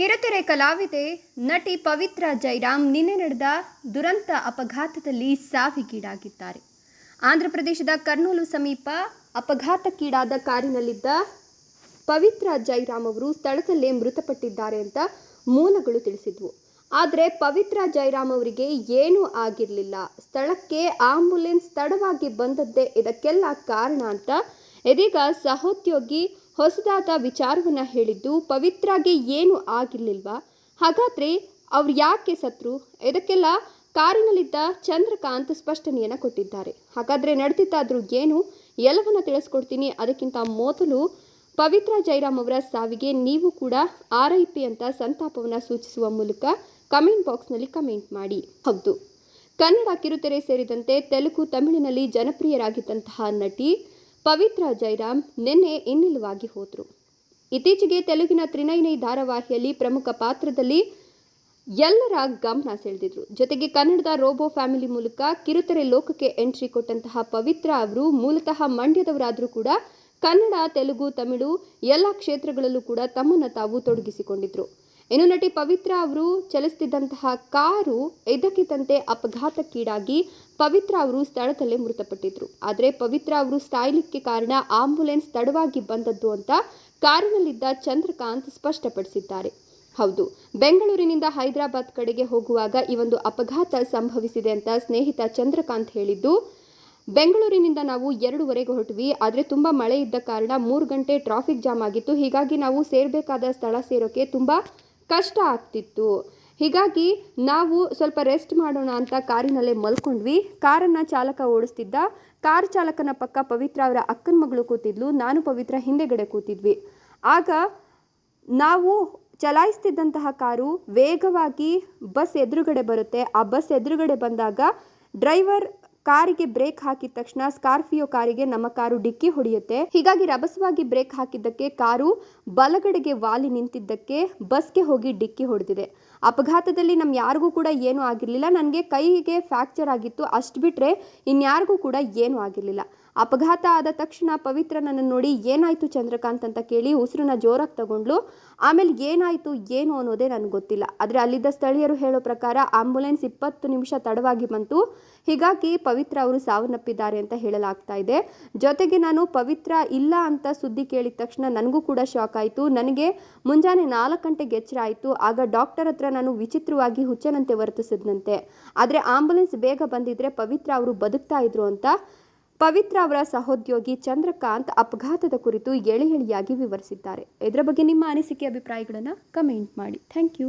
ಕಿರುತೆರೆ ಕಲಾವಿದೆ, ನಟಿ ಪವಿತ್ರ ಜೈರಾಮ್ ನಿನ್ನೆ ನಡೆದ ದುರಂತ ಅಪಘಾತದಲ್ಲಿ ಸಾವಿಗೀಡಾಗಿದ್ದಾರೆ. ಆಂಧ್ರ ಪ್ರದೇಶದ ಕರ್ನೂಲು ಸಮೀಪ ಅಪಘಾತಕ್ಕೀಡಾದ ಕಾರಿನಲ್ಲಿದ್ದ ಪವಿತ್ರ ಜೈರಾಮ್ ಅವರು ಸ್ಥಳದಲ್ಲೇ ಮೃತಪಟ್ಟಿದ್ದಾರೆ ಅಂತ ಮೂಲಗಳು ತಿಳಿಸಿದ್ವು. ಆದರೆ ಪವಿತ್ರ ಜೈರಾಮ್ ಅವರಿಗೆ ಏನೂ ಆಗಿರಲಿಲ್ಲ. ಸ್ಥಳಕ್ಕೆ ಆಂಬ್ಯುಲೆನ್ಸ್ ತಡವಾಗಿ ಬಂದದ್ದೇ ಇದಕ್ಕೆಲ್ಲ ಕಾರಣ ಅಂತ ಇದೀಗ ಸಹೋದ್ಯೋಗಿ ಹೊಸದಾದ ವಿಚಾರವನ್ನ ಹೇಳಿದ್ದು ಪವಿತ್ರಾಗೆ ಏನು ಆಗಿರ್ಲಿಲ್ವಾ? ಹಾಗಾದ್ರೆ ಅವ್ರು ಯಾಕೆ ಸತ್ರು? ಇದಕ್ಕೆಲ್ಲ ಕಾರಿನಲ್ಲಿದ್ದ ಚಂದ್ರಕಾಂತ್ ಸ್ಪಷ್ಟನೆಯನ್ನು ಕೊಟ್ಟಿದ್ದಾರೆ. ಹಾಗಾದ್ರೆ ನಡೆದಿದ್ದಾದ್ರೂ ಏನು? ಎಲ್ಲವನ್ನ ತಿಳಿಸ್ಕೊಡ್ತೀನಿ. ಅದಕ್ಕಿಂತ ಮೊದಲು ಪವಿತ್ರ ಜೈರಾಮ್ ಅವರ ಸಾವಿಗೆ ನೀವು ಕೂಡ ಆರ್ ಅಂತ ಸಂತಾಪವನ್ನು ಸೂಚಿಸುವ ಮೂಲಕ ಕಮೆಂಟ್ ಬಾಕ್ಸ್ನಲ್ಲಿ ಕಮೆಂಟ್ ಮಾಡಿ. ಹೌದು. ಕನ್ನಡ ಕಿರುತೆರೆ ಸೇರಿದಂತೆ ತೆಲುಗು, ತಮಿಳಿನಲ್ಲಿ ಜನಪ್ರಿಯರಾಗಿದ್ದಂತಹ ನಟಿ ಪವಿತ್ರ ಜೈರಾಮ್ ನಿನ್ನೆ ಇನ್ನಿಲ್ಲವಾಗಿ ಹೋದರು. ಇತ್ತೀಚೆಗೆ ತೆಲುಗಿನ ತ್ರಿನೈನೈ ಧಾರಾವಾಹಿಯಲ್ಲಿ ಪ್ರಮುಖ ಪಾತ್ರದಲ್ಲಿ ಎಲ್ಲರ ಗಮನ ಸೆಳೆದಿದ್ರು. ಜೊತೆಗೆ ಕನ್ನಡದ ರೋಬೋ ಫ್ಯಾಮಿಲಿ ಮೂಲಕ ಕಿರುತೆರೆ ಲೋಕಕ್ಕೆ ಎಂಟ್ರಿ ಕೊಟ್ಟಂತಹ ಪವಿತ್ರ ಅವರು ಮೂಲತಃ ಮಂಡ್ಯದವರಾದರೂ ಕೂಡ ಕನ್ನಡ, ತೆಲುಗು, ತಮಿಳು ಎಲ್ಲ ಕ್ಷೇತ್ರಗಳಲ್ಲೂ ಕೂಡ ತಮ್ಮನ್ನು ತಾವು ತೊಡಗಿಸಿಕೊಂಡಿದ್ರು. ಇನ್ನು ನಟಿ ಪವಿತ್ರ ಅವರು ಚಲಿಸುತ್ತಿದ್ದಂತಹ ಕಾರು ಇದ್ದಕ್ಕಿದ್ದಂತೆ ಅಪಘಾತಕ್ಕೀಡಾಗಿ ಪವಿತ್ರ ಅವರು ಸ್ಥಳದಲ್ಲೇ ಮೃತಪಟ್ಟಿದ್ರು. ಆದರೆ ಪವಿತ್ರ ಅವರು ಸಾಯ್ಲಿಕ್ಕೆ ಕಾರಣ ಆಂಬ್ಯುಲೆನ್ಸ್ ತಡವಾಗಿ ಬಂದದ್ದು ಅಂತ ಕಾರಿನಲ್ಲಿದ್ದ ಚಂದ್ರಕಾಂತ್ ಸ್ಪಷ್ಟಪಡಿಸಿದ್ದಾರೆ. ಹೌದು, ಬೆಂಗಳೂರಿನಿಂದ ಹೈದರಾಬಾದ್ ಕಡೆಗೆ ಹೋಗುವಾಗ ಈ ಒಂದು ಅಪಘಾತ ಸಂಭವಿಸಿದೆ ಅಂತ ಸ್ನೇಹಿತ ಚಂದ್ರಕಾಂತ್ ಹೇಳಿದ್ದು, ಬೆಂಗಳೂರಿನಿಂದ ನಾವು ಎರಡೂವರೆಗೆ ಹೊರಟ್ವಿ, ಆದರೆ ತುಂಬ ಮಳೆ ಇದ್ದ ಕಾರಣ ಮೂರು ಗಂಟೆ ಟ್ರಾಫಿಕ್ ಜಾಮ್ ಆಗಿತ್ತು. ಹೀಗಾಗಿ ನಾವು ಸೇರಬೇಕಾದ ಸ್ಥಳ ಸೇರೋಕ್ಕೆ ತುಂಬ ಕಷ್ಟ ಆಗ್ತಿತ್ತು. ಹೀಗಾಗಿ ನಾವು ಸ್ವಲ್ಪ ರೆಸ್ಟ್ ಮಾಡೋಣ ಅಂತ ಕಾರಿನಲ್ಲೇ ಮಲ್ಕೊಂಡ್ವಿ. ಕಾರನ್ನು ಚಾಲಕ ಓಡಿಸ್ತಿದ್ದ. ಕಾರ್ ಚಾಲಕನ ಪಕ್ಕ ಪವಿತ್ರ ಅವರ ಅಕ್ಕನ ಮಗಳು ಕೂತಿದ್ಲು. ನಾನು ಪವಿತ್ರ ಹಿಂದೆಗಡೆ ಕೂತಿದ್ವಿ. ಆಗ ನಾವು ಚಲಾಯಿಸ್ತಿದ್ದಂತಹ ಕಾರು ವೇಗವಾಗಿ ಬಸ್ ಎದುರುಗಡೆ ಬರುತ್ತೆ. ಆ ಬಸ್ ಎದುರುಗಡೆ ಬಂದಾಗ ಡ್ರೈವರ್ ಕಾರಿಗೆ ಬ್ರೇಕ್ ಹಾಕಿದ ತಕ್ಷಣ ಸ್ಕಾರ್ಪಿಯೋ ಕಾರಿಗೆ ನಮ್ಮ ಕಾರು ಡಿಕ್ಕಿ ಹೊಡೆಯುತ್ತೆ. ಹೀಗಾಗಿ ರಭಸವಾಗಿ ಬ್ರೇಕ್ ಹಾಕಿದ್ದಕ್ಕೆ ಕಾರು ಬಲಗಡೆಗೆ ವಾಲಿ ನಿಂತಿದ್ದಕ್ಕೆ ಬಸ್ಗೆ ಹೋಗಿ ಡಿಕ್ಕಿ ಹೊಡೆದಿದೆ. ಅಪಘಾತದಲ್ಲಿ ನಮ್ಮ ಯಾರಿಗೂ ಕೂಡ ಏನೂ ಆಗಿರಲಿಲ್ಲ. ನನಗೆ ಕೈಗೆ ಫ್ಯಾಕ್ಚರ್ ಆಗಿತ್ತು. ಅಷ್ಟು ಬಿಟ್ಟರೆ ಇನ್ಯಾರಿಗೂ ಕೂಡ ಏನೂ ಆಗಿರಲಿಲ್ಲ. ಅಪಘಾತ ಆದ ತಕ್ಷಣ ಪವಿತ್ರ ನನ್ನ ನೋಡಿ ಏನಾಯಿತು ಚಂದ್ರಕಾಂತ್ ಅಂತ ಕೇಳಿ ಉಸಿರನ್ನ ಜೋರಾಗಿ ತಗೊಂಡ್ಲು ಆಮೇಲೆ ಏನಾಯಿತು, ಏನು ಅನ್ನೋದೇ ನನಗೆ ಗೊತ್ತಿಲ್ಲ. ಆದರೆ ಅಲ್ಲಿದ್ದ ಸ್ಥಳೀಯರು ಹೇಳೋ ಪ್ರಕಾರ ಆಂಬುಲೆನ್ಸ್ ಇಪ್ಪತ್ತು ನಿಮಿಷ ತಡವಾಗಿ ಬಂತು. ಹೀಗಾಗಿ ಪವಿತ್ರ ಅವರು ಸಾವನ್ನಪ್ಪಿದ್ದಾರೆ ಅಂತ ಹೇಳಲಾಗ್ತಾ ಇದೆ. ಜೊತೆಗೆ ನಾನು ಪವಿತ್ರ ಇಲ್ಲ ಅಂತ ಸುದ್ದಿ ಕೇಳಿದ ತಕ್ಷಣ ನನಗೂ ಕೂಡ ಶಾಕ್ ಆಯಿತು. ನನಗೆ ಮುಂಜಾನೆ ನಾಲ್ಕು ಗಂಟೆಗೆ ಎಚ್ಚರ ಆಯಿತು. ಆಗ ಡಾಕ್ಟರ್ ಹತ್ರ ನಾನು ವಿಚಿತ್ರವಾಗಿ ಹುಚ್ಚನಂತೆ ವರ್ತಿಸಿದ್ನಂತೆ. ಆದರೆ ಆಂಬುಲೆನ್ಸ್ ಬೇಗ ಬಂದಿದ್ರೆ ಪವಿತ್ರ ಅವರು ಬದುಕ್ತಾ ಇದ್ರು ಅಂತ ಪವಿತ್ರ ಅವರ ಸಹೋದ್ಯೋಗಿ ಚಂದ್ರಕಾಂತ್ ಅಪಘಾತದ ಕುರಿತು ಎಳೆ ಎಳೆಯಾಗಿ ವಿವರಿಸಿದ್ದಾರೆ. ಇದರ ಬಗ್ಗೆ ನಿಮ್ಮ ಅನಿಸಿಕೆ, ಅಭಿಪ್ರಾಯಗಳನ್ನು ಕಮೆಂಟ್ ಮಾಡಿ. Thank you